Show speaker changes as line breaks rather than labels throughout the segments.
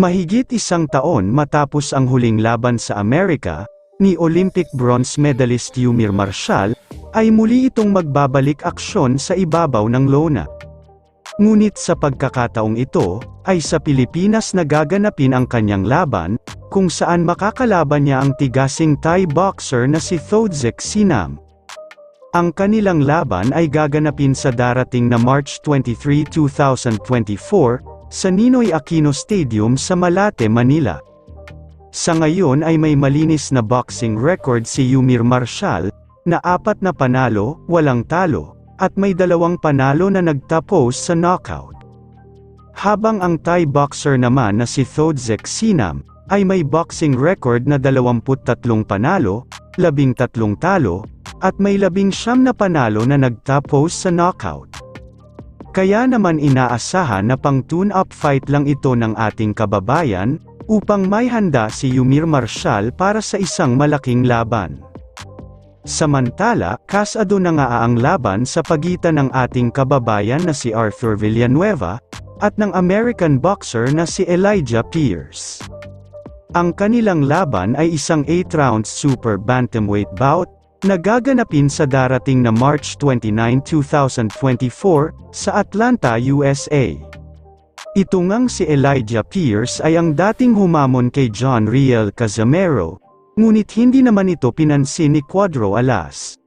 Mahigit isang taon matapos ang huling laban sa Amerika, ni Olympic bronze medalist Yumir Marshall, ay muli itong magbabalik aksyon sa ibabaw ng lona. Ngunit sa pagkakataong ito, ay sa Pilipinas nagaganapin ang kanyang laban, kung saan makakalaban niya ang tigasing Thai boxer na si Thodzek Sinam. Ang kanilang laban ay gaganapin sa darating na March 23, 2024, sa Ninoy Aquino Stadium sa Malate, Manila. Sa ngayon ay may malinis na boxing record si Yumir Marshall, na apat na panalo, walang talo, at may dalawang panalo na nagtapos sa knockout. Habang ang Thai boxer naman na si Thodzek Sinam, ay may boxing record na 23 panalo, 13 talo, at may 19 na panalo na nagtapos sa knockout. Kaya naman inaasahan na pang tune-up fight lang ito ng ating kababayan, upang may handa si Yumir Marshall para sa isang malaking laban. Samantala, kasado na nga ang laban sa pagitan ng ating kababayan na si Arthur Villanueva, at ng American boxer na si Elijah Pierce. Ang kanilang laban ay isang 8-round super bantamweight bout, na gaganapin sa darating na March 29, 2024, sa Atlanta, USA. Ito ngang si Elijah Pierce ay ang dating humamon kay John Riel Casamero, ngunit hindi naman ito pinansin ni Cuadro Alas.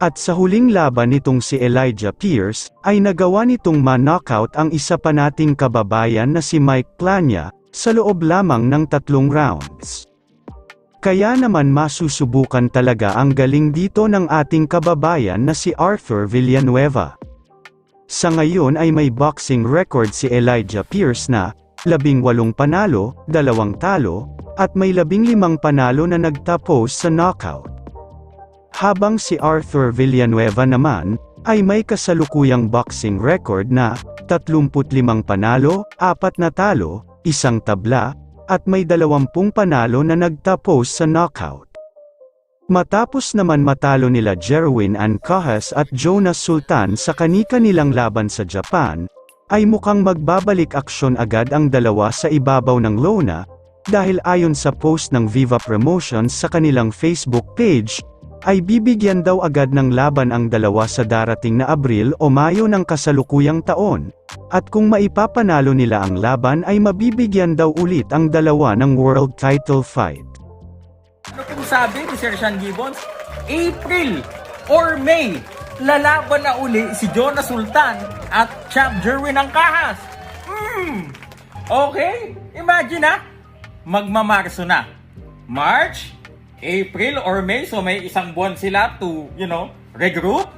At sa huling laban nitong si Elijah Pierce, ay nagawa nitong ma-knockout ang isa pa nating kababayan na si Mike Plania, sa loob lamang ng tatlong rounds. Kaya naman masusubukan talaga ang galing dito ng ating kababayan na si Arthur Villanueva. Sa ngayon ay may boxing record si Elijah Pierce na, labing walong panalo, dalawang talo, at may labing limang panalo na nagtapos sa knockout. Habang si Arthur Villanueva naman, ay may kasalukuyang boxing record na, 35 panalo, apat na talo, isang tabla, at may 20 panalo na nagtapos sa knockout. Matapos naman matalo nila Jerwin Ancajas at Jonas Sultan sa kani-kanilang laban sa Japan, ay mukhang magbabalik aksyon agad ang dalawa sa ibabaw ng lona, dahil ayon sa post ng Viva Promotions sa kanilang Facebook page, ay bibigyan daw agad ng laban ang dalawa sa darating na Abril o Mayo ng kasalukuyang taon, at kung maipapanalo nila ang laban ay mabibigyan daw ulit ang dalawa ng world title fight.
Ano pong sabi ni Sir Sean Gibbons? April or May, lalaban na uli si Jonas Sultan at Champ Jerwin Angkahas. Hmm, okay, imagine ha, magmamarso na. March, April or May, so may isang buwan sila to, you know, regroup.